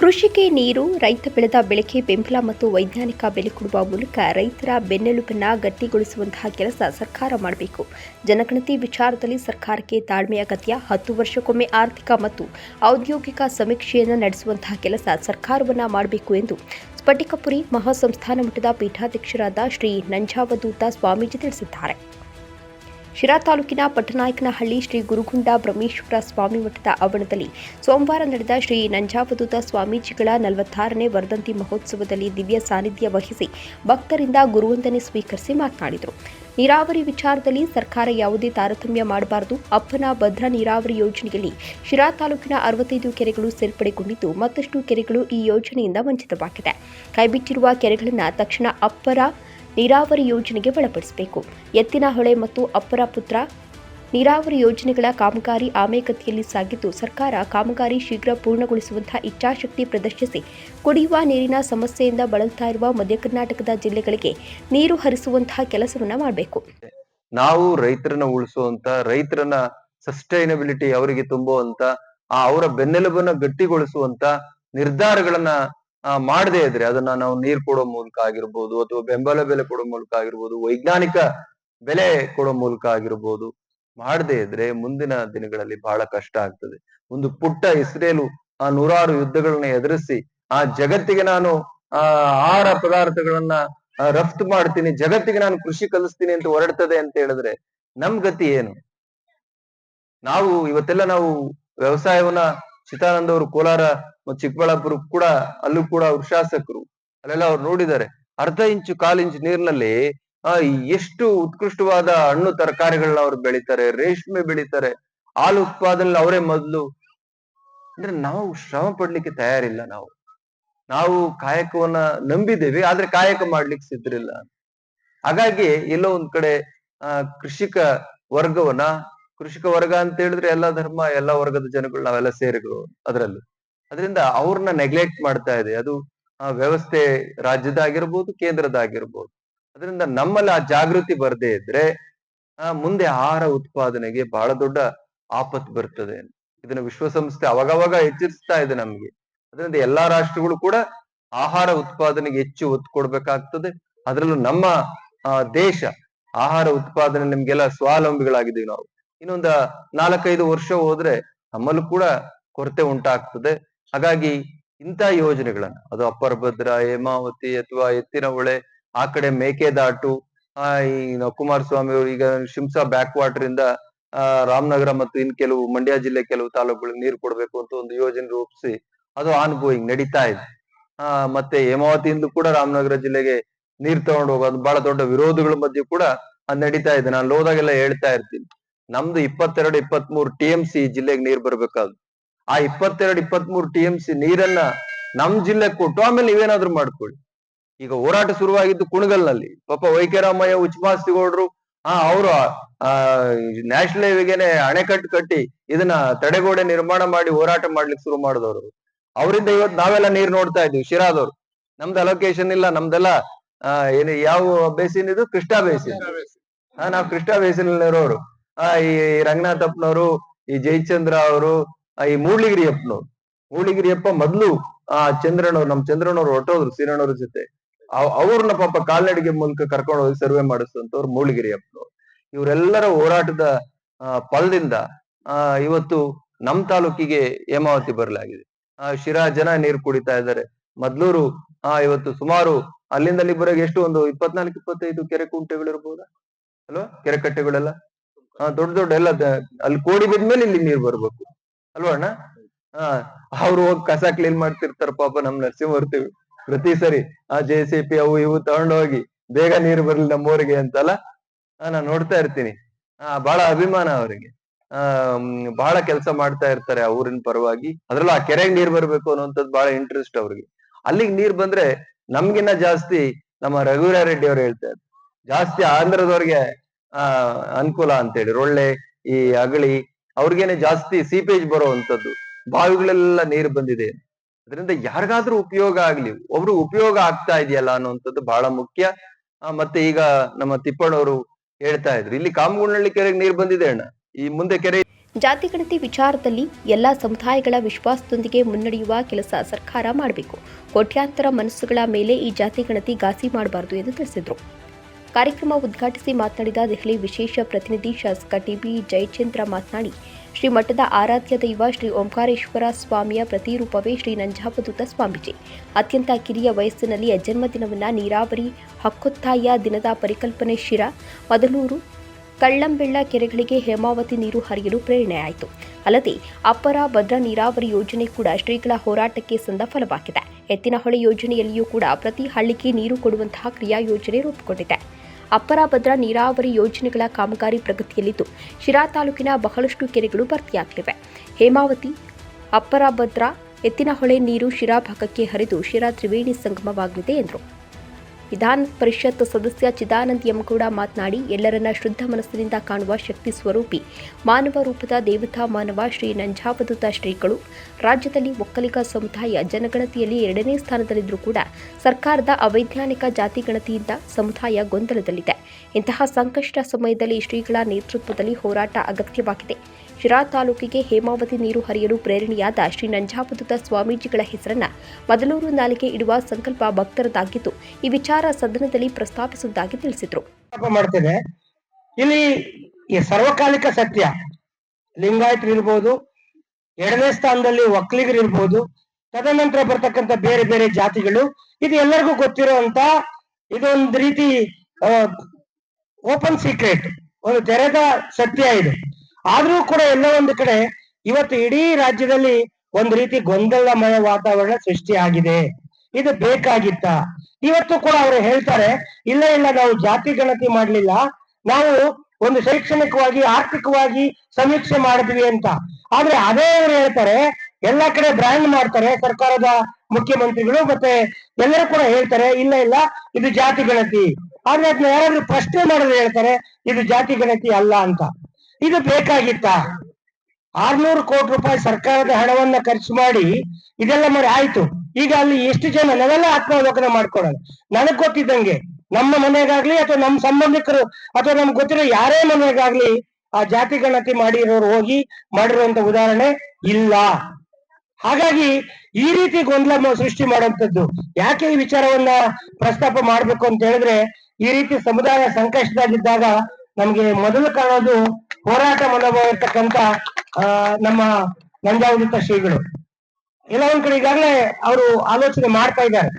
ಕೃಷಿಗೆ ನೀರು, ರೈತ ಬೆಳೆದ ಬೆಳೆಗೆ ಬೆಂಬಲ ಮತ್ತು ವೈಜ್ಞಾನಿಕ ಬೆಲೆ ಕೊಡುವ ಮೂಲಕ ರೈತರ ಬೆನ್ನೆಲುಬನ್ನ ಗಟ್ಟಿಗೊಳಿಸುವಂತಹ ಕೆಲಸ ಸರ್ಕಾರ ಮಾಡಬೇಕು. ಜನಗಣತಿ ವಿಚಾರದಲ್ಲಿ ಸರ್ಕಾರಕ್ಕೆ ತಾಳ್ಮೆ ಅಗತ್ಯ. ಹತ್ತು ವರ್ಷಕ್ಕೊಮ್ಮೆ ಆರ್ಥಿಕ ಮತ್ತು ಔದ್ಯೋಗಿಕ ಸಮೀಕ್ಷೆಯನ್ನು ನಡೆಸುವಂತಹ ಕೆಲಸ ಸರ್ಕಾರವನ್ನ ಮಾಡಬೇಕು ಎಂದು ಸ್ಫಟಿಕಪುರಿ ಮಹಾಸಂಸ್ಥಾನ ಮಠದ ಪೀಠಾಧ್ಯಕ್ಷರಾದ ಶ್ರೀ ನಂಜಾವಧೂತ ಸ್ವಾಮೀಜಿ ತಿಳಿಸಿದ್ದಾರೆ. ಶಿರಾ ತಾಲೂಕಿನ ಪಟ್ಟನಾಯಕನಹಳ್ಳಿ ಶ್ರೀ ಗುರುಗುಂಡ ಬ್ರಹ್ಮೇಶ್ವರ ಸ್ವಾಮಿ ಮಠದ ಆವರಣದಲ್ಲಿ ಸೋಮವಾರ ನಡೆದ ಶ್ರೀ ನಂಜಾವಧೂತ ಸ್ವಾಮೀಜಿಗಳ ನಲವತ್ತಾರನೇ ವರ್ಧಂತಿ ಮಹೋತ್ಸವದಲ್ಲಿ ದಿವ್ಯ ಸಾನ್ನಿಧ್ಯ ವಹಿಸಿ ಭಕ್ತರಿಂದ ಗುರುವಂದನೆ ಸ್ವೀಕರಿಸಿ ಮಾತನಾಡಿದರು. ನೀರಾವರಿ ವಿಚಾರದಲ್ಲಿ ಸರ್ಕಾರ ಯಾವುದೇ ತಾರತಮ್ಯ ಮಾಡಬಾರದು. ಅಪ್ಪನ ಭದ್ರಾ ನೀರಾವರಿ ಯೋಜನೆಯಲ್ಲಿ ಶಿರಾ ತಾಲೂಕಿನ ಅರವತ್ತೈದು ಕೆರೆಗಳು ಸೇರ್ಪಡೆಗೊಂಡಿದ್ದು ಮತ್ತಷ್ಟು ಕೆರೆಗಳು ಈ ಯೋಜನೆಯಿಂದ ವಂಚಿತವಾಗಿದೆ. ಕೈಬಿಟ್ಟಿರುವ ಕೆರೆಗಳನ್ನು ತಕ್ಷಣ ಅಪ್ಪರ ನೀರಾವರಿ ಯೋಜನೆಗೆ ಒಳಪಡಿಸಬೇಕು. ಎತ್ತಿನಹೊಳೆ ಮತ್ತು ಅಪ್ಪರ ಪುತ್ರ ನೀರಾವರಿ ಯೋಜನೆಗಳ ಕಾಮಗಾರಿ ಆಮೆಗತಿಯಲ್ಲಿ ಸಾಗಿದ್ದು, ಸರ್ಕಾರ ಕಾಮಗಾರಿ ಶೀಘ್ರ ಪೂರ್ಣಗೊಳಿಸುವಂತಹ ಇಚ್ಛಾಶಕ್ತಿ ಪ್ರದರ್ಶಿಸಿ, ಕುಡಿಯುವ ನೀರಿನ ಸಮಸ್ಯೆಯಿಂದ ಬಳಲ್ತಾ ಇರುವ ಮಧ್ಯ ಕರ್ನಾಟಕದ ಜಿಲ್ಲೆಗಳಿಗೆ ನೀರು ಹರಿಸುವಂತಹ ಕೆಲಸವನ್ನ ಮಾಡಬೇಕು. ನಾವು ರೈತರನ್ನ ಉಳಿಸುವಂತ ರೈತರನ್ನ ಸಸ್ಟೈನಬಿಲಿಟಿ ಅವರಿಗೆ ತುಂಬುವಂತ ಆ ಅವರ ಬೆನ್ನೆಲುಬನ್ನ ಗಟ್ಟಿಗೊಳಿಸುವಂತ ನಿರ್ಧಾರಗಳನ್ನ ಮಾಡದೇ ಇದ್ರೆ ಅದನ್ನ ನಾವು ನೀರ್ ಕೊಡೋ ಮೂಲಕ ಆಗಿರ್ಬೋದು ಅಥವಾ ಬೆಂಬಲ ಬೆಲೆ ಕೊಡೋ ಮೂಲಕ ಆಗಿರ್ಬೋದು, ವೈಜ್ಞಾನಿಕ ಬೆಲೆ ಕೊಡೋ ಮೂಲಕ ಆಗಿರ್ಬೋದು, ಮಾಡದೇ ಇದ್ರೆ ಮುಂದಿನ ದಿನಗಳಲ್ಲಿ ಬಹಳ ಕಷ್ಟ ಆಗ್ತದೆ. ಒಂದು ಪುಟ್ಟ ಇಸ್ರೇಲು ಆ ನೂರಾರು ಯುದ್ಧಗಳನ್ನ ಎದುರಿಸಿ ಆ ಜಗತ್ತಿಗೆ ನಾನು ಆ ಆಹಾರ ಪದಾರ್ಥಗಳನ್ನ ರಫ್ತು ಮಾಡ್ತೀನಿ, ಜಗತ್ತಿಗೆ ನಾನು ಕೃಷಿ ಕಲಿಸ್ತೀನಿ ಅಂತ ಹೊರಡ್ತದೆ ಅಂತ ಹೇಳಿದ್ರೆ ನಮ್ ಗತಿ ಏನು? ನಾವು ಇವತ್ತೆಲ್ಲ ನಾವು ವ್ಯವಸಾಯವನ್ನ ಚಿತ್ತಾನಂದ ಅವರು ಕೋಲಾರ ಮತ್ತು ಚಿಕ್ಕಬಳ್ಳಾಪುರ ಕೂಡ ಅಲ್ಲೂ ಕೂಡ ಅವ್ರ ಶಾಸಕರು. ಅಲ್ಲೆಲ್ಲ ಅವ್ರು ನೋಡಿದ್ದಾರೆ. ಅರ್ಧ ಇಂಚು ಕಾಲು ಇಂಚು ನೀರಿನಲ್ಲಿ, ಆ, ಎಷ್ಟು ಉತ್ಕೃಷ್ಟವಾದ ಹಣ್ಣು ತರಕಾರಿಗಳನ್ನ ಅವ್ರು ಬೆಳಿತಾರೆ, ರೇಷ್ಮೆ ಬೆಳಿತಾರೆ, ಹಾಲು ಉತ್ಪಾದನೆ ಅವರೇ ಮೊದಲು. ಅಂದ್ರೆ ನಾವು ಶ್ರಮ ಪಡ್ಲಿಕ್ಕೆ ತಯಾರಿಲ್ಲ ನಾವು. ನಾವು ಕಾಯಕವನ್ನ ನಂಬಿದ್ದೇವೆ, ಆದ್ರೆ ಕಾಯಕ ಮಾಡ್ಲಿಕ್ಕೆ ಸಿದ್ಧರಿಲ್ಲ. ಹಾಗಾಗಿ ಎಲ್ಲೋ ಒಂದ್ ಕಡೆ, ಆ, ಕೃಷಿಕ ವರ್ಗವನ್ನ ಕೃಷಿಕ ವರ್ಗ ಅಂತ ಹೇಳಿದ್ರೆ ಎಲ್ಲಾ ಧರ್ಮ, ಎಲ್ಲಾ ವರ್ಗದ ಜನಗಳು ನಾವೆಲ್ಲ ಸೇರಿಗಳು ಅದರಲ್ಲಿ. ಅದರಿಂದ ಅವ್ರನ್ನ ನೆಗ್ಲೆಕ್ಟ್ ಮಾಡ್ತಾ ಇದೆ. ಅದು, ಆ, ವ್ಯವಸ್ಥೆ ರಾಜ್ಯದಾಗಿರ್ಬೋದು, ಕೇಂದ್ರದಾಗಿರ್ಬೋದು. ಅದರಿಂದ ನಮ್ಮಲ್ಲಿ ಆ ಜಾಗೃತಿ ಬರದೇ ಇದ್ರೆ, ಆ, ಮುಂದೆ ಆಹಾರ ಉತ್ಪಾದನೆಗೆ ಬಹಳ ದೊಡ್ಡ ಆಪತ್ತು ಬರ್ತದೆ. ಇದನ್ನ ವಿಶ್ವಸಂಸ್ಥೆ ಅವಾಗವಾಗ ಎಚ್ಚರಿಸ್ತಾ ಇದೆ ನಮ್ಗೆ. ಅದರಿಂದ ಎಲ್ಲಾ ರಾಷ್ಟ್ರಗಳು ಕೂಡ ಆಹಾರ ಉತ್ಪಾದನೆಗೆ ಹೆಚ್ಚು ಒತ್ತು ಕೊಡ್ಬೇಕಾಗ್ತದೆ. ಅದರಲ್ಲೂ ನಮ್ಮ ದೇಶ ಆಹಾರ ಉತ್ಪಾದನೆ ನಿಮ್ಗೆಲ್ಲ ಸ್ವಾವಲಂಬಿಗಳಾಗಿದ್ದೀವಿ ನಾವು. ಇನ್ನೊಂದ ನಾಲ್ಕೈದು ವರ್ಷ ಹೋದ್ರೆ ನಮ್ಮಲ್ಲೂ ಕೂಡ ಕೊರತೆ ಉಂಟಾಗ್ತದೆ. ಹಾಗಾಗಿ ಇಂಥ ಯೋಜನೆಗಳನ್ನ, ಅದು ಅಪ್ಪರ ಭದ್ರ, ಹೇಮಾವತಿ ಅಥವಾ ಎತ್ತಿನ ಹೊಳೆ, ಆ ಕಡೆ ಮೇಕೆದಾಟು, ಆ, ಈ ಕುಮಾರಸ್ವಾಮಿ ಅವರು ಈಗ ಶಿಂಸಾ ಬ್ಯಾಕ್ ವಾಟರ್ ಇಂದ ರಾಮನಗರ ಮತ್ತು ಇನ್ ಕೆಲವು ಮಂಡ್ಯ ಜಿಲ್ಲೆ ಕೆಲವು ತಾಲೂಕುಗಳಿಗೆ ನೀರು ಕೊಡ್ಬೇಕು ಅಂತ ಒಂದು ಯೋಜನೆ ರೂಪಿಸಿ ಅದು ಆನ್ ಗೋಯಿಂಗ್ ನಡೀತಾ ಇದೆ. ಆ, ಮತ್ತೆ ಹೇಮಾವತಿಯಿಂದ ಕೂಡ ರಾಮನಗರ ಜಿಲ್ಲೆಗೆ ನೀರ್ ತಗೊಂಡು ಹೋಗೋದು ಬಹಳ ದೊಡ್ಡ ವಿರೋಧಗಳ ಮಧ್ಯೆ ಕೂಡ ಅದು ನಡೀತಾ ಇದೆ. ನಾನು ಲೋದಾಗೆಲ್ಲ ಹೇಳ್ತಾ ಇರ್ತೀನಿ. ನಮ್ದು ಇಪ್ಪತ್ತೆರಡು ಇಪ್ಪತ್ತ್ ಮೂರು ಟಿ ಎಂ ಸಿ ಜಿಲ್ಲೆಗೆ ನೀರ್ ಬರ್ಬೇಕಾದ್. ಆ ಇಪ್ಪತ್ತೆರಡು ಇಪ್ಪತ್ತ್ ಮೂರು ಟಿ ಎಂ ಸಿ ನೀರನ್ನ ನಮ್ ಜಿಲ್ಲೆಗೆ ಕೊಟ್ಟು ಆಮೇಲೆ ನೀವೇನಾದ್ರು ಮಾಡ್ಕೊಳ್ಳಿ. ಈಗ ಹೋರಾಟ ಶುರುವಾಗಿದ್ದು ಕುಣಗಲ್ನಲ್ಲಿ. ಪಾಪ ವೈಕೆರಾಮಯ್ಯ ಉಚ್ಮಾಸ್ತಿಗೌಡ್ರು ಆ ಅವರು ಆ ನ್ಯಾಷನಲ್ ಹೈವೇಗೆನೆ ಅಣೆಕಟ್ಟು ಕಟ್ಟಿ ಇದನ್ನ ತಡೆಗೋಡೆ ನಿರ್ಮಾಣ ಮಾಡಿ ಹೋರಾಟ ಮಾಡ್ಲಿಕ್ಕೆ ಶುರು ಮಾಡಿದವರು. ಅವರಿಂದ ಇವತ್ತು ನಾವೆಲ್ಲ ನೀರ್ ನೋಡ್ತಾ ಇದ್ದೀವಿ ಶಿರಾದವ್ರು. ನಮ್ದು ಅಲೋಕೇಶನ್ ಇಲ್ಲ ನಮ್ದೆಲ್ಲ ಆ ಏನು ಯಾವ ಬೇಸಿನ್ ಇದು? ಕೃಷ್ಣಾ ಬೇಸಿನ್ ಹಾ ನಾವು ಕೃಷ್ಣ ಬೇಸಿನ್ ಇರೋರು ಆ, ಈ ರಂಗನಾಥಪ್ಪನವರು ಈ ಜಯಚಂದ್ರ ಅವರು ಈ ಮೂಡ್ಲಿಗಿರಿಯಪ್ಪನವ್ರು ಮೂಡ್ಲಿಗಿರಿಯಪ್ಪ ಮೊದ್ಲು, ಆ, ಚಂದ್ರನವ್ರು, ನಮ್ ಚಂದ್ರನವ್ರು ಹೊಟ್ಟೋದ್ರು ಸೀರಣ್ಣವ್ರ ಜೊತೆ. ಅವ್- ಅವ್ರನ್ನ ಪಾಪ ಕಾಲ್ನಡಿಗೆ ಮೂಲಕ ಕರ್ಕೊಂಡು ಹೋಗಿ ಸರ್ವೆ ಮಾಡಿಸುವಂತವ್ರು ಮೂಳಿಗಿರಿಯಪ್ಪನವ್ರು ಇವರೆಲ್ಲರ ಹೋರಾಟದ ಫಲದಿಂದ ಇವತ್ತು ನಮ್ ತಾಲೂಕಿಗೆ ಹೇಮಾವತಿ ಬರಲಾಗಿದೆ. ಆ, ಶಿರಾ ಜನ ನೀರು ಕುಡಿತಾ ಇದ್ದಾರೆ. ಮೊದ್ಲೂರು, ಆ, ಇವತ್ತು ಸುಮಾರು ಅಲ್ಲಿಂದ ಅಲ್ಲಿ ಬರೋಕೆ ಎಷ್ಟು? ಒಂದು ಇಪ್ಪತ್ನಾಲ್ಕು, ಇಪ್ಪತ್ತೈದು ಕೆರೆ ಕುಂಟೆಗಳು ಇರ್ಬೋದಾ ಅಲ್ವಾ? ಕೆರೆ ಕಟ್ಟೆಗಳೆಲ್ಲ? ದೊಡ್ಡ ದೊಡ್ಡ ಎಲ್ಲ ಅಲ್ಲಿ ಕೋಡಿ ಬಿದ್ಮೇಲೆ ಇಲ್ಲಿ ನೀರ್ ಬರ್ಬೇಕು. ಅಲ್ವಾ ಅಣ್ಣ? ಹಾ ಅವ್ರು ಹೋಗಿ ಕಸ ಕ್ಲೀನ್ ಮಾಡ್ತಿರ್ತಾರ ಪಾಪ ನಮ್ ನರಸಿಂಹಮೂರ್ತಿ ಪ್ರತಿ ಸರಿ. ಆ ಜೆ ಸಿ ಪಿ ಅವು ಇವು ತಗೊಂಡೋಗಿ ಬೇಗ ನೀರು ಬರ್ಲಿ ನಮ್ಮೂರಿಗೆ ಅಂತಲ್ಲ ನಾನು ನೋಡ್ತಾ ಇರ್ತೀನಿ. ಆ ಬಹಳ ಅಭಿಮಾನ ಅವರಿಗೆ. ಆ ಬಹಳ ಕೆಲಸ ಮಾಡ್ತಾ ಇರ್ತಾರೆ ಆ ಊರಿನ ಪರವಾಗಿ. ಅದ್ರಲ್ಲೂ ಆ ಕೆರೆಗೆ ನೀರ್ ಬರ್ಬೇಕು ಅನ್ನೋಂಥದ್ದು ಬಹಳ ಇಂಟ್ರೆಸ್ಟ್ ಅವ್ರಿಗೆ. ಅಲ್ಲಿಗೆ ನೀರ್ ಬಂದ್ರೆ ನಮ್ಗಿನ್ನ ಜಾಸ್ತಿ ನಮ್ಮ ರಘುವೀರಾರೆಡ್ಡಿ ಅವ್ರು ಹೇಳ್ತಾರೆ ಜಾಸ್ತಿ ಆಂಧ್ರದವ್ರಿಗೆ ಆ, ಅನುಕೂಲ ಅಂತೇಳಿ. ರೊಳ್ಳೆ, ಈ ಅಗಳಿ, ಅವ್ರಿಗೇನೆ ಜಾಸ್ತಿ ಸೀಪೇಜ್ ಬರುವಂತದ್ದು ಬಾವಿಗಳೆಲ್ಲ ನೀರು ಬಂದಿದೆ. ಅದರಿಂದ ಯಾರಿಗಾದ್ರೂ ಉಪಯೋಗ ಆಗ್ಲಿ, ಒಬ್ರು ಉಪಯೋಗ ಆಗ್ತಾ ಇದೆಯಲ್ಲ ಅನ್ನುವಂಥದ್ದು ಬಹಳ ಮುಖ್ಯ. ಮತ್ತೆ ಈಗ ನಮ್ಮ ತಿಪ್ಪಣ್ಣವರು ಹೇಳ್ತಾ ಇದ್ರು. ಇಲ್ಲಿ ಕಾಮಗುಂಡಳ್ಳಿ ಕೆರೆಗೆ ನೀರು ಬಂದಿದೆ ಅಣ್ಣ. ಈ ಮುಂದೆ ಕೆರೆ ಜಾತಿ ಗಣತಿ ವಿಚಾರದಲ್ಲಿ ಎಲ್ಲ ಸಮುದಾಯಗಳ ವಿಶ್ವಾಸದೊಂದಿಗೆ ಮುನ್ನಡೆಯುವ ಕೆಲಸ ಸರ್ಕಾರ ಮಾಡಬೇಕು. ಕೋಟ್ಯಾಂತರ ಮನಸ್ಸುಗಳ ಮೇಲೆ ಈ ಜಾತಿ ಗಣತಿ ಘಾಸಿ ಮಾಡಬಾರದು ಎಂದು ತಿಳಿಸಿದರು. ಕಾರ್ಯಕ್ರಮ ಉದ್ಘಾಟಿಸಿ ಮಾತನಾಡಿದ ದೆಹಲಿ ವಿಶೇಷ ಪ್ರತಿನಿಧಿ ಶಾಸಕ ಟಿಬಿ ಜಯಚಂದ್ರ ಮಾತನಾಡಿ ಶ್ರೀ ಮಠದ ಆರಾಧ್ಯ ದೈವ ಶ್ರೀ ಓಂಕಾರೇಶ್ವರ ಸ್ವಾಮಿಯ ಪ್ರತಿರೂಪವೇ ಶ್ರೀ ನಂಜಾಪದೂತ ಸ್ವಾಮೀಜಿ. ಅತ್ಯಂತ ಕಿರಿಯ ವಯಸ್ಸಿನಲ್ಲಿ ಜನ್ಮದಿನವನ್ನು ನೀರಾವರಿ ಹಕ್ಕೊತ್ತಾಯ ದಿನದ ಪರಿಕಲ್ಪನೆ ಶಿರ ಮೊದಲೂರು ಕಳ್ಳಂಬೆಳ್ಳ ಕೆರೆಗಳಿಗೆ ಹೇಮಾವತಿ ನೀರು ಹರಿಯಲು ಪ್ರೇರಣೆಯಾಯಿತು. ಅಲ್ಲದೆ ಅಪ್ಪರ ಭದ್ರಾ ನೀರಾವರಿ ಯೋಜನೆ ಕೂಡ ಶ್ರೀಗಳ ಹೋರಾಟಕ್ಕೆ ಸಂದ ಫಲವಾಗಿದೆ. ಎತ್ತಿನಹೊಳೆ ಯೋಜನೆಯಲ್ಲಿಯೂ ಕೂಡ ಪ್ರತಿ ಹಳ್ಳಿಗೆ ನೀರು ಕೊಡುವಂತಹ ಕ್ರಿಯಾ ಯೋಜನೆ ರೂಪುಗೊಂಡಿದೆ. ಅಪ್ಪರ ಭದ್ರಾ ನೀರಾವರಿ ಯೋಜನೆಗಳ ಕಾಮಗಾರಿ ಪ್ರಗತಿಯಲ್ಲಿದ್ದು, ಶಿರಾ ತಾಲೂಕಿನ ಬಹಳಷ್ಟು ಕೆರೆಗಳು ಭರ್ತಿಯಾಗಲಿವೆ. ಹೇಮಾವತಿ, ಅಪ್ಪರ ಭದ್ರಾ, ಎತ್ತಿನಹೊಳೆ ನೀರು ಶಿರಾ ಭಾಗಕ್ಕೆ ಹರಿದು ಶಿರಾ ತ್ರಿವೇಣಿ ಸಂಗಮವಾಗಲಿದೆ ಎಂದರು. ವಿಧಾನ ಪರಿಷತ್ ಸದಸ್ಯ ಚಿದಾನಂದ್ ಕೂಡ ಮಾತನಾಡಿ, ಎಲ್ಲರನ್ನ ಶುದ್ಧ ಮನಸ್ಸಿನಿಂದ ಕಾಣುವ ಶಕ್ತಿ ಸ್ವರೂಪಿ. ಮಾನವ ರೂಪದ ದೇವತಾ ಮಾನವ ಶ್ರೀ ನಂಜಾವಧೂತ ಶ್ರೀಗಳು. ರಾಜ್ಯದಲ್ಲಿ ಒಕ್ಕಲಿಗ ಸಮುದಾಯ ಜನಗಣತಿಯಲ್ಲಿ ಎರಡನೇ ಸ್ಥಾನದಲ್ಲಿದ್ದರೂ ಕೂಡ ಸರ್ಕಾರದ ಅವೈಜ್ಞಾನಿಕ ಜಾತಿ ಗಣತಿಯಿಂದ ಸಮುದಾಯ ಗೊಂದಲದಲ್ಲಿದೆ. ಇಂತಹ ಸಂಕಷ್ಟ ಸಮಯದಲ್ಲಿ ಶ್ರೀಗಳ ನೇತೃತ್ವದಲ್ಲಿ ಹೋರಾಟ ಅಗತ್ಯವಾಗಿದೆ. ಶಿರಾ ತಾಲೂಕಿಗೆ ಹೇಮಾವತಿ ನೀರು ಹರಿಯಲು ಪ್ರೇರಣೆಯಾದ ಶ್ರೀ ನಂಜಾಪದುತ ಸ್ವಾಮೀಜಿಗಳ ಹೆಸರನ್ನ ಮದಲೂರು ನಾಲಿಗೆ ಇಡುವ ಸಂಕಲ್ಪ ಭಕ್ತರದಾಗಿದ್ದು, ಈ ವಿಚಾರ ಸದನದಲ್ಲಿ ಪ್ರಸ್ತಾಪಿಸುವುದಾಗಿ ತಿಳಿಸಿದರು. ಇಲ್ಲಿ ಸರ್ವಕಾಲಿಕ ಸತ್ಯ ಲಿಂಗಾಯತರಿರ್ಬೋದು ಎರಡನೇ ಸ್ಥಾನದಲ್ಲಿ ಒಕ್ಕಲಿಗರು ಇರ್ಬೋದು, ತದನಂತರ ಬರ್ತಕ್ಕಂಥ ಬೇರೆ ಬೇರೆ ಜಾತಿಗಳು, ಇದು ಎಲ್ಲರಿಗೂ ಗೊತ್ತಿರುವಂತ ಇದೊಂದು ರೀತಿ ಓಪನ್ ಸೀಕ್ರೆಟ್ ಒಂದು ತೆರೆದ ಸತ್ಯ ಇದು. ಆದ್ರೂ ಕೂಡ ಎಲ್ಲ ಒಂದು ಕಡೆ ಇವತ್ತು ಇಡೀ ರಾಜ್ಯದಲ್ಲಿ ಒಂದು ರೀತಿ ಗೊಂದಲಮಯ ವಾತಾವರಣ ಸೃಷ್ಟಿಯಾಗಿದೆ. ಇದು ಬೇಕಾಗಿತ್ತ. ಇವತ್ತು ಕೂಡ ಅವರು ಹೇಳ್ತಾರೆ, ಇಲ್ಲ ಇಲ್ಲ, ನಾವು ಜಾತಿ ಗಣತಿ ಮಾಡ್ಲಿಲ್ಲ, ನಾವು ಒಂದು ಶೈಕ್ಷಣಿಕವಾಗಿ, ಆರ್ಥಿಕವಾಗಿ ಸಮೀಕ್ಷೆ ಮಾಡಿದ್ವಿ ಅಂತ. ಆದ್ರೆ ಅದೇ ಅವರು ಹೇಳ್ತಾರೆ, ಎಲ್ಲಾ ಕಡೆ ಬ್ರ್ಯಾಂಡ್ ಮಾಡ್ತಾರೆ, ಸರ್ಕಾರದ ಮುಖ್ಯಮಂತ್ರಿಗಳು ಮತ್ತೆ ಎಲ್ಲರೂ ಕೂಡ ಹೇಳ್ತಾರೆ, ಇಲ್ಲ ಇಲ್ಲ, ಇದು ಜಾತಿ ಗಣತಿ. ಆದ್ರೆ ಅದನ್ನ ಯಾರಾದ್ರೂ ಪ್ರಶ್ನೆ ಮಾಡಿದ್ರೆ ಹೇಳ್ತಾರೆ, ಇದು ಜಾತಿ ಗಣತಿ ಅಲ್ಲ ಅಂತ. ಇದು ಬೇಕಾಗಿತ್ತಾ? ಆರ್ನೂರು ಕೋಟಿ ರೂಪಾಯಿ ಸರ್ಕಾರದ ಹಣವನ್ನ ಖರ್ಚು ಮಾಡಿ ಇದೆಲ್ಲ ಮಾಡಿ ಆಯ್ತು. ಈಗ ಅಲ್ಲಿ ಎಷ್ಟು ಜನ, ನಾವೆಲ್ಲ ಆತ್ಮಾವಲೋಕನ ಮಾಡ್ಕೊಳ್ಳೋಣ. ನನಗ್ ಗೊತ್ತಿದ್ದಂಗೆ ನಮ್ಮ ಮನೆಗಾಗ್ಲಿ ಅಥವಾ ನಮ್ಮ ಸಂಬಂಧಿಕರು ಅಥವಾ ನಮ್ಗೆ ಗೊತ್ತಿರೋ ಯಾರೇ ಮನೆಗಾಗ್ಲಿ ಆ ಜಾತಿ ಗಣತಿ ಮಾಡಿರೋರು ಹೋಗಿ ಮಾಡಿರುವಂತ ಉದಾಹರಣೆ ಇಲ್ಲ. ಹಾಗಾಗಿ ಈ ರೀತಿ ಗೊಂದಲ ಸೃಷ್ಟಿ ಮಾಡುವಂಥದ್ದು. ಯಾಕೆ ಈ ವಿಚಾರವನ್ನ ಪ್ರಸ್ತಾಪ ಮಾಡ್ಬೇಕು ಅಂತ ಹೇಳಿದ್ರೆ ಈ ರೀತಿ ಸಮುದಾಯ ಸಂಕಷ್ಟದಲ್ಲಿದ್ದಾಗ ನಮ್ಗೆ ಮೊದಲು ಕಾಣೋದು ಹೋರಾಟ ಮನೋಭಾವ ಇರ್ತಕ್ಕಂತ ನಮ್ಮ ನಂಜಾವೃತ ಶ್ರೀಗಳು. ಎಲ್ಲ ಒಂದ್ ಕಡೆ ಈಗಾಗಲೇ ಅವರು ಆಲೋಚನೆ ಮಾಡ್ತಾ ಇದ್ದಾರೆ.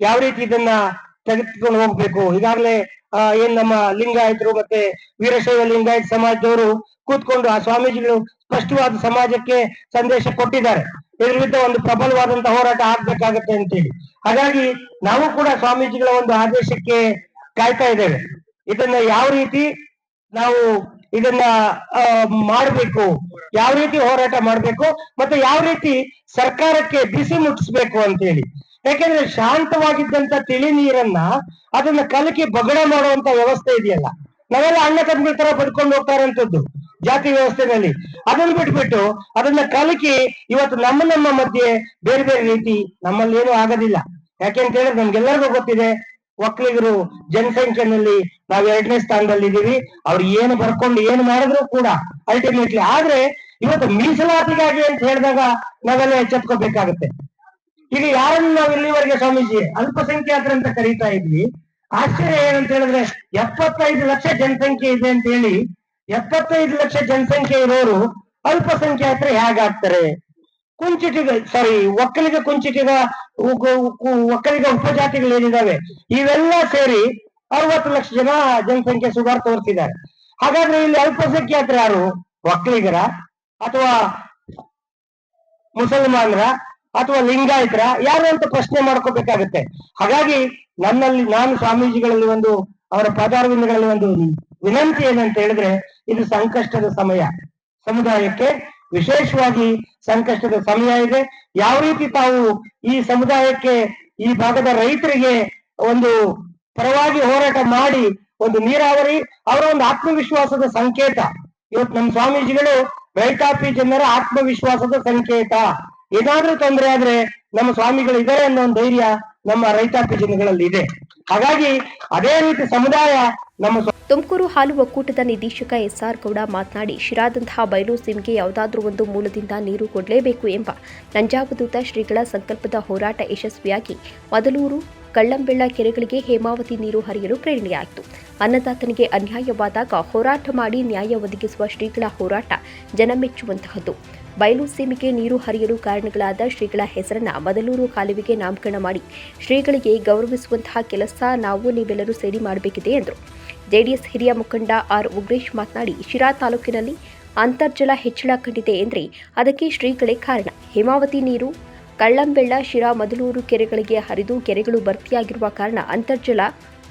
ಯಾವ ರೀತಿ ಇದನ್ನ ತೆಗೆದುಕೊಂಡು ಹೋಗ್ಬೇಕು? ಈಗಾಗಲೇ ಏನ್ ನಮ್ಮ ಲಿಂಗಾಯತರು ಮತ್ತೆ ವೀರಶೈವ ಲಿಂಗಾಯತ ಸಮಾಜದವರು ಕೂತ್ಕೊಂಡು ಆ ಸ್ವಾಮೀಜಿಗಳು ಸ್ಪಷ್ಟವಾದ ಸಮಾಜಕ್ಕೆ ಸಂದೇಶ ಕೊಟ್ಟಿದ್ದಾರೆ. ಇದ್ರ ಒಂದು ಪ್ರಬಲವಾದಂತಹ ಹೋರಾಟ ಆಗ್ಬೇಕಾಗತ್ತೆ ಅಂತೇಳಿ. ಹಾಗಾಗಿ ನಾವು ಕೂಡ ಸ್ವಾಮೀಜಿಗಳ ಒಂದು ಆದೇಶಕ್ಕೆ ಕಾಯ್ತಾ ಇದ್ದೇವೆ. ಇದನ್ನ ಯಾವ ರೀತಿ ನಾವು ಇದನ್ನ ಮಾಡಬೇಕು, ಯಾವ ರೀತಿ ಹೋರಾಟ ಮಾಡಬೇಕು ಮತ್ತೆ ಯಾವ ರೀತಿ ಸರ್ಕಾರಕ್ಕೆ ಬಿಸಿ ಮುಟ್ಟಿಸ್ಬೇಕು ಅಂತ ಹೇಳಿ ಯಾಕೆಂದ್ರೆ ಶಾಂತವಾಗಿದ್ದಂತ ತಿಳಿ ನೀರನ್ನ ಅದನ್ನ ಕಲಕಿ ಬಗಡೆ ಮಾಡುವಂತ ವ್ಯವಸ್ಥೆ ಇದೆಯಲ್ಲ. ನಾವೆಲ್ಲ ಅಣ್ಣ ತಮ್ಮಗಳ ತರ ಬದುಕೊಂಡು ಹೋಗ್ತಾರಂತದ್ದು ಜಾತಿ ವ್ಯವಸ್ಥೆನಲ್ಲಿ. ಅದನ್ನ ಬಿಟ್ಬಿಟ್ಟು ಅದನ್ನ ಕಲಕಿ ಇವತ್ತು ನಮ್ಮ ನಮ್ಮ ಮಧ್ಯೆ ಬೇರೆ ಬೇರೆ ರೀತಿ ನಮ್ಮಲ್ಲಿ ಏನು ಆಗೋದಿಲ್ಲ ಯಾಕೆಂತ ಹೇಳಿದ್ರೆ ನಮ್ಗೆಲ್ಲರಿಗೂ ಗೊತ್ತಿದೆ ಒಕ್ಕಲಿಗರು ಜನಸಂಖ್ಯೆನಲ್ಲಿ ನಾವ್ ಎರಡನೇ ಸ್ಥಾನದಲ್ಲಿ ಇದೀವಿ ಅವ್ರು ಏನು ಬರ್ಕೊಂಡು ಏನು ಮಾಡಿದ್ರು ಕೂಡ ಅಲ್ಟಿಮೇಟ್ಲಿ ಆದ್ರೆ ಇವತ್ತು ಮೀಸಲಾತಿಗಾಗಿ ಅಂತ ಹೇಳಿದಾಗ ನಾವೆಲ್ಲ ಎಚ್ಚೆತ್ಕೋಬೇಕಾಗತ್ತೆ ಈಗ ಯಾರನ್ನು ನಾವು ಇಲ್ಲಿವರೆಗೆ ಸ್ವಾಮೀಜಿ ಅಲ್ಪಸಂಖ್ಯಾತರ ಅಂತ ಕರೀತಾ ಇದ್ವಿ. ಆಶ್ಚರ್ಯ ಏನಂತ ಹೇಳಿದ್ರೆ ಎಪ್ಪತ್ತೈದು ಲಕ್ಷ ಜನಸಂಖ್ಯೆ ಇದೆ ಅಂತ ಹೇಳಿ ಎಪ್ಪತ್ತೈದು ಲಕ್ಷ ಜನಸಂಖ್ಯೆ ಇರೋರು ಅಲ್ಪಸಂಖ್ಯಾತರು ಹೇಗಾಗ್ತಾರೆ? ಕುಂಚಿಟಿಗ ಸಾರಿ ಒಕ್ಕಲಿಗ ಕುಂಚಿಟಿಗ ಒಕ್ಕಲಿಗ ಉಪಜಾತಿಗಳು ಏನಿದಾವೆ? ಇವೆಲ್ಲ ಸೇರಿ ಅರವತ್ತು ಲಕ್ಷ ಜನ ಜನಸಂಖ್ಯೆ ಸುಧಾರ್ ತೋರಿಸಿದ್ದಾರೆ. ಹಾಗಾದ್ರೆ ಇಲ್ಲಿ ಅಲ್ಪಸಂಖ್ಯಾತರು ಯಾರು? ಒಕ್ಕಲಿಗರ ಅಥವಾ ಮುಸಲ್ಮಾನರ ಅಥವಾ ಲಿಂಗಾಯತರ? ಯಾರು ಅಂತ ಪ್ರಶ್ನೆ ಮಾಡ್ಕೋಬೇಕಾಗತ್ತೆ. ಹಾಗಾಗಿ ನನ್ನಲ್ಲಿ, ನಾನು ಸ್ವಾಮೀಜಿಗಳಲ್ಲಿ ಒಂದು, ಅವರ ಪದಾರ್ವಿಂದಗಳಲ್ಲಿ ಒಂದು ವಿನಂತಿ ಏನಂತ ಹೇಳಿದ್ರೆ, ಇದು ಸಂಕಷ್ಟದ ಸಮಯ. ಸಮುದಾಯಕ್ಕೆ ವಿಶೇಷವಾಗಿ ಸಂಕಷ್ಟದ ಸಮಯ ಇದೆ. ಯಾವ ರೀತಿ ತಾವು ಈ ಸಮುದಾಯಕ್ಕೆ, ಈ ಭಾಗದ ರೈತರಿಗೆ ಒಂದು ಪರವಾಗಿ ಹೋರಾಟ ಮಾಡಿ ಒಂದು ನೀರಾವರಿ, ಅವರ ಒಂದು ಆತ್ಮವಿಶ್ವಾಸದ ಸಂಕೇತ. ಇವತ್ತು ನಮ್ಮ ಸ್ವಾಮೀಜಿಗಳು ರೈತಾಪಿ ಜನರ ಆತ್ಮವಿಶ್ವಾಸದ ಸಂಕೇತ. ಏನಾದ್ರೂ ತೊಂದರೆ ಆದ್ರೆ ನಮ್ಮ ಸ್ವಾಮಿಗಳು ಇದ್ದಾರೆ ಅನ್ನೋ ಒಂದು ಧೈರ್ಯ ನಮ್ಮ ರೈತಾಪಿ ಜನಗಳಲ್ಲಿ ಇದೆ. ಹಾಗಾಗಿ ಅದೇ ರೀತಿ ಸಮುದಾಯ ನಮ್ಮ ತುಮಕೂರು ಹಾಲು ಒಕ್ಕೂಟದ ನಿರ್ದೇಶಕ ಎಸ್ಆರ್ ಗೌಡ ಮಾತನಾಡಿ, ಶಿರಾದಂತಹ ಬಯಲು ಸೀಮೆಗೆ ಯಾವುದಾದ್ರೂ ಒಂದು ಮೂಲದಿಂದ ನೀರು ಕೊಡಲೇಬೇಕು ಎಂಬ ನಂಜಾವಧೂತ ಶ್ರೀಗಳ ಸಂಕಲ್ಪದ ಹೋರಾಟ ಯಶಸ್ವಿಯಾಗಿ ಮೊದಲೂರು, ಕಳ್ಳಂಬೆಳ್ಳ ಕೆರೆಗಳಿಗೆ ಹೇಮಾವತಿ ನೀರು ಹರಿಯಲು ಪ್ರೇರಣೆಯಾಯಿತು. ಅನ್ನದಾತನಿಗೆ ಅನ್ಯಾಯವಾದಾಗ ಹೋರಾಟ ಮಾಡಿ ನ್ಯಾಯ ಒದಗಿಸುವ ಶ್ರೀಗಳ ಹೋರಾಟ ಜನಮೆಚ್ಚುವಂತಹದ್ದು. ಬಯಲು ಸೀಮೆಗೆ ನೀರು ಹರಿಯಲು ಕಾರಣಗಳಾದ ಶ್ರೀಗಳ ಹೆಸರನ್ನ ಮದಲೂರು ಕಾಲುವೆಗೆ ನಾಮಕರಣ ಮಾಡಿ ಶ್ರೀಗಳಿಗೆ ಗೌರವಿಸುವಂತಹ ಕೆಲಸ ನಾವು ನೀವೆಲ್ಲರೂ ಸೇರಿ ಮಾಡಬೇಕಿದೆ ಎಂದರು. ಜೆಡಿಎಸ್ ಹಿರಿಯ ಮುಖಂಡ ಆರ್ ಉಗ್ರೇಶ್ ಮಾತನಾಡಿ, ಶಿರಾ ತಾಲೂಕಿನಲ್ಲಿ ಅಂತರ್ಜಲ ಹೆಚ್ಚಳ ಕಂಡಿದೆ ಎಂದರೆ ಅದಕ್ಕೆ ಶ್ರೀಗಳೇ ಕಾರಣ. ಹೇಮಾವತಿ ನೀರು, ಕಳ್ಳಂಬೆಳ್ಳ, ಶಿರಾ, ಮದಲೂರು ಕೆರೆಗಳಿಗೆ ಹರಿದು ಕೆರೆಗಳು ಭರ್ತಿಯಾಗಿರುವ ಕಾರಣ ಅಂತರ್ಜಲ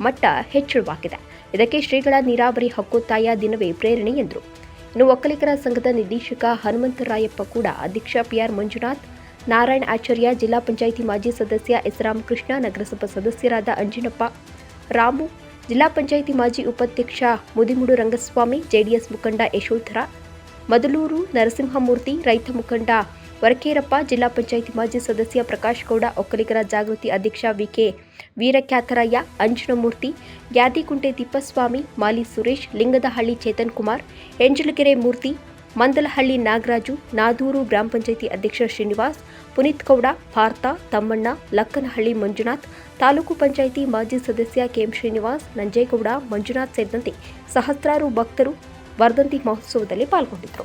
ಮಟ್ಟ ಹೆಚ್ಚಳವಾಗಿದೆ. ಇದಕ್ಕೆ ಶ್ರೀಗಳ ನೀರಾವರಿ ಹಕ್ಕೊತ್ತಾಯ ದಿನವೇ ಪ್ರೇರಣೆ ಎಂದರು. ಇನ್ನು ಒಕ್ಕಲಿಗರ ಸಂಘದ ನಿರ್ದೇಶಕ ಹನುಮಂತರಾಯಪ್ಪ ಕೂಡ ಅಧ್ಯಕ್ಷ ಪಿಆರ್ ಮಂಜುನಾಥ್, ನಾರಾಯಣ್ ಆಚಾರ್ಯ, ಜಿಲ್ಲಾ ಪಂಚಾಯಿತಿ ಮಾಜಿ ಸದಸ್ಯ ಎಸ್ ರಾಮಕೃಷ್ಣ, ನಗರಸಭಾ ಸದಸ್ಯರಾದ ಅಂಜಿನಪ್ಪ, ರಾಮು, ಜಿಲ್ಲಾ ಪಂಚಾಯಿತಿ ಮಾಜಿ ಉಪಾಧ್ಯಕ್ಷ ಮುದಿಮುಡು ರಂಗಸ್ವಾಮಿ, ಜೆಡಿಎಸ್ ಮುಖಂಡ ಯಶೋಧರ, ಮದಲೂರು ನರಸಿಂಹಮೂರ್ತಿ, ರೈತ ಮುಖಂಡ ವರಕೇರಪ್ಪ ಜಿಲ್ಲಾ ಪಂಚಾಯಿತಿ ಮಾಜಿ ಸದಸ್ಯ ಪ್ರಕಾಶ್ ಗೌಡ, ಒಕ್ಕಲಿಗರ ಜಾಗೃತಿ ಅಧ್ಯಕ್ಷ ವಿಕೆ ವೀರಖ್ಯಾತರಯ್ಯ ಅಂಜನಮೂರ್ತಿ ಗ್ಯಾದಿಕುಂಟೆ ತಿಪ್ಪಸ್ವಾಮಿ, ಮಾಲಿ ಸುರೇಶ್, ಲಿಂಗದಹಳ್ಳಿ ಚೇತನ್ ಕುಮಾರ್, ಎಂಜಲಗೆರೆ ಮೂರ್ತಿ, ಮಂದಲಹಳ್ಳಿ ನಾಗರಾಜು, ನಾದೂರು ಗ್ರಾಮ ಪಂಚಾಯಿತಿ ಅಧ್ಯಕ್ಷ ಶ್ರೀನಿವಾಸ್, ಪುನೀತ್ ಗೌಡ, ಭಾರತ, ತಮ್ಮಣ್ಣ, ಲಕ್ಕನಹಳ್ಳಿ ಮಂಜುನಾಥ್, ತಾಲೂಕು ಪಂಚಾಯಿತಿ ಮಾಜಿ ಸದಸ್ಯ ಕೆಎಂ ಶ್ರೀನಿವಾಸ್, ನಂಜೇಗೌಡ, ಮಂಜುನಾಥ್ ಸೇರಿದಂತೆ ಸಹಸ್ರಾರು ಭಕ್ತರು ವರ್ಧಂತಿ ಮಹೋತ್ಸವದಲ್ಲಿ ಪಾಲ್ಗೊಂಡಿದ್ದರು.